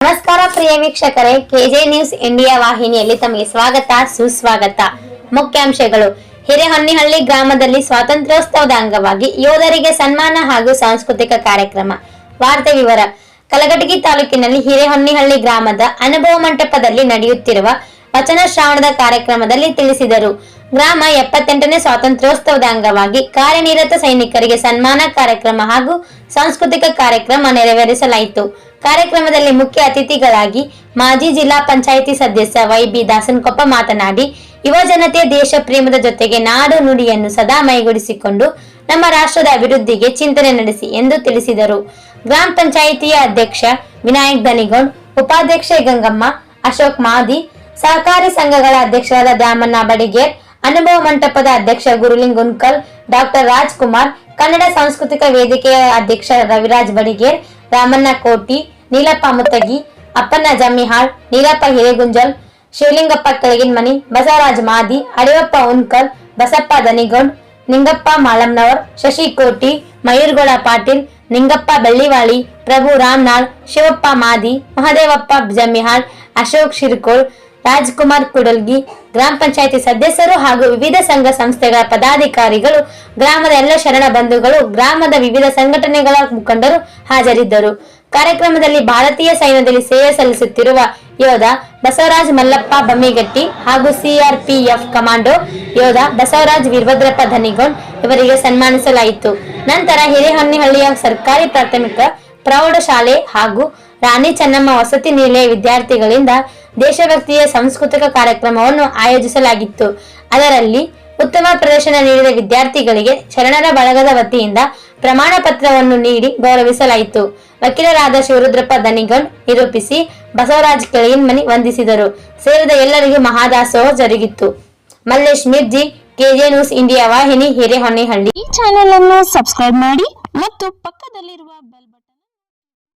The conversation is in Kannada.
ನಮಸ್ಕಾರ ಪ್ರಿಯ ವೀಕ್ಷಕರೇ ಕೆಜೆ ನ್ಯೂಸ್ ಇಂಡಿಯಾ ವಾಹಿನಿಯಲ್ಲಿ ತಮಗೆ ಸ್ವಾಗತ, ಸುಸ್ವಾಗತ. ಮುಖ್ಯಾಂಶಗಳು. ಹಿರೇಹೊನ್ನಿಹಳ್ಳಿ ಗ್ರಾಮದಲ್ಲಿ ಸ್ವಾತಂತ್ರ್ಯೋತ್ಸವದ ಅಂಗವಾಗಿ ಯೋಧರಿಗೆ ಸನ್ಮಾನ ಹಾಗೂ ಸಾಂಸ್ಕೃತಿಕ ಕಾರ್ಯಕ್ರಮ. ವಾರ್ತೆ ವಿವರ. ಕಲಘಟಗಿ ತಾಲೂಕಿನಲ್ಲಿ ಹಿರೇಹೊನ್ನಿಹಳ್ಳಿ ಗ್ರಾಮದ ಅನುಭವ ಮಂಟಪದಲ್ಲಿ ನಡೆಯುತ್ತಿರುವ ವಚನ ಶ್ರಾವಣದ ಕಾರ್ಯಕ್ರಮದಲ್ಲಿ ತಿಳಿಸಿದರು. ಗ್ರಾಮ ಎಪ್ಪತ್ತೆಂಟನೇ ಸ್ವಾತಂತ್ರ್ಯೋತ್ಸವದ ಅಂಗವಾಗಿ ಕಾರ್ಯನಿರತ ಸೈನಿಕರಿಗೆ ಸನ್ಮಾನ ಕಾರ್ಯಕ್ರಮ ಹಾಗೂ ಸಾಂಸ್ಕೃತಿಕ ಕಾರ್ಯಕ್ರಮ ನೆರವೇರಿಸಲಾಯಿತು. ಕಾರ್ಯಕ್ರಮದಲ್ಲಿ ಮುಖ್ಯ ಅತಿಥಿಗಳಾಗಿ ಮಾಜಿ ಜಿಲ್ಲಾ ಪಂಚಾಯಿತಿ ಸದಸ್ಯ ವೈ ಬಿ ದಾಸನ್ಕೊಪ್ಪ ಮಾತನಾಡಿ, ಯುವ ಜನತೆ ದೇಶ ಪ್ರೇಮದ ಜೊತೆಗೆ ನಾಡು ನುಡಿಯನ್ನು ಸದಾ ಮೈಗೂಡಿಸಿಕೊಂಡು ನಮ್ಮ ರಾಷ್ಟ್ರದ ಅಭಿವೃದ್ಧಿಗೆ ಚಿಂತನೆ ನಡೆಸಿ ಎಂದು ತಿಳಿಸಿದರು. ಗ್ರಾಮ ಪಂಚಾಯಿತಿಯ ಅಧ್ಯಕ್ಷ ವಿನಾಯಕ್ ದನಿಗೌಡ್, ಉಪಾಧ್ಯಕ್ಷೆ ಗಂಗಮ್ಮ, ಅಶೋಕ್ ಮಾದಿ, ಸಹಕಾರಿ ಸಂಘಗಳ ಅಧ್ಯಕ್ಷರಾದ ದ್ಯಾಮಣ್ಣ ಬಡಿಗೇರ್ ಅನುಭವ ಮಂಟಪದ ಅಧ್ಯಕ್ಷ ಗುರುಲಿಂಗ್ ಉನ್ಕಲ್ ಡಾಕ್ಟರ್ ರಾಜ್ಕುಮಾರ್, ಕನ್ನಡ ಸಾಂಸ್ಕೃತಿಕ ವೇದಿಕೆಯ ಅಧ್ಯಕ್ಷ ರವಿರಾಜ್ ಬಡಿಗೇರ್, ರಾಮಣ್ಣ ಕೋಟಿ, ನೀಲಪ್ಪ ಮುತ್ತಗಿ, ಅಪ್ಪಣ್ಣ ಜಮ್ಮಿಹಾಳ್, ನೀಲಪ್ಪ ಹಿರೇಗುಂಜಲ್, ಶಿವಲಿಂಗಪ್ಪ ಕೆಳಗಿನಮನಿ, ಬಸವರಾಜ್ ಮಾದಿ, ಅಡಿಯಪ್ಪ ಉನ್ಕಲ್, ಬಸಪ್ಪ ದನಿಗೌಡ್, ನಿಂಗಪ್ಪ ಮಾಳಮ್ನವರ್, ಶಶಿ ಕೋಟಿ ಮಯೂರ್ಗೌಡ ಪಾಟೀಲ್, ನಿಂಗಪ್ಪ ಬೆಳ್ಳಿವಾಳಿ, ಪ್ರಭು ರಾಮ್ನಾಳ್, ಶಿವಪ್ಪ ಮಾದಿ, ಮಹದೇವಪ್ಪ ಜಮ್ಮಿಹಾಳ್, ಅಶೋಕ್ ಶಿರ್ಕೋಳ್ ರಾಜ್ಕುಮಾರ್ ಕುಡಲ್ಗಿ ಗ್ರಾಮ ಪಂಚಾಯಿತಿ ಸದಸ್ಯರು ಹಾಗೂ ವಿವಿಧ ಸಂಘ ಸಂಸ್ಥೆಗಳ ಪದಾಧಿಕಾರಿಗಳು, ಗ್ರಾಮದ ಎಲ್ಲ ಶರಣ ಬಂಧುಗಳು, ಗ್ರಾಮದ ವಿವಿಧ ಸಂಘಟನೆಗಳ ಮುಖಂಡರು ಹಾಜರಿದ್ದರು. ಕಾರ್ಯಕ್ರಮದಲ್ಲಿ ಭಾರತೀಯ ಸೈನ್ಯದಲ್ಲಿ ಸೇವೆ ಸಲ್ಲಿಸುತ್ತಿರುವ ಯೋಧ ಬಸವರಾಜ್ ಮಲ್ಲಪ್ಪ ಬಮ್ಮಿಗಟ್ಟಿ ಹಾಗೂ ಸಿಆರ್ಪಿಎಫ್ ಕಮಾಂಡೋ ಯೋಧ ಬಸವರಾಜ್ ವೀರಭದ್ರಪ್ಪ ಧನಿಗೌಡ್ ಇವರಿಗೆ ಸನ್ಮಾನಿಸಲಾಯಿತು. ನಂತರ ಹಿರೇಹೊನ್ನಿಹಳ್ಳಿಯ ಸರ್ಕಾರಿ ಪ್ರಾಥಮಿಕ ಪ್ರೌಢಶಾಲೆ ಹಾಗೂ ರಾಣಿ ಚೆನ್ನಮ್ಮ ವಸತಿ ನಿಲಯ ವಿದ್ಯಾರ್ಥಿಗಳಿಂದ ದೇಶಭಕ್ತಿಯ ಸಾಂಸ್ಕೃತಿಕ ಕಾರ್ಯಕ್ರಮವನ್ನು ಆಯೋಜಿಸಲಾಗಿತ್ತು. ಅದರಲ್ಲಿ ಉತ್ತಮ ಪ್ರದರ್ಶನ ನೀಡಿದ ವಿದ್ಯಾರ್ಥಿಗಳಿಗೆ ಶರಣರ ಬಳಗದ ವತಿಯಿಂದ ಪ್ರಮಾಣ ಪತ್ರವನ್ನು ನೀಡಿ ಗೌರವಿಸಲಾಯಿತು. ವಕೀಲರಾದ ಶಿವರುದ್ರಪ್ಪ ದನಿಗೌಡ್ ನಿರೂಪಿಸಿ ಬಸವರಾಜ್ ಕೆಳಗಿನ್ಮನಿ ವಂದಿಸಿದರು. ಸೇರಿದ ಎಲ್ಲರಿಗೂ ಮಹಾದಾಸೋಹ ಜರುಗಿತ್ತು. Mallesh Mirji, KJ news India ವಾಹಿನಿ, ಹಿರೇಹೊನ್ನೆಹಳ್ಳಿ. ಈ ಚಾನೆಲ್ ಅನ್ನು ಸಬ್ಸ್ಕ್ರೈಬ್ ಮಾಡಿ ಮತ್ತು ಪಕ್ಕದಲ್ಲಿರುವ ಬೆಲ್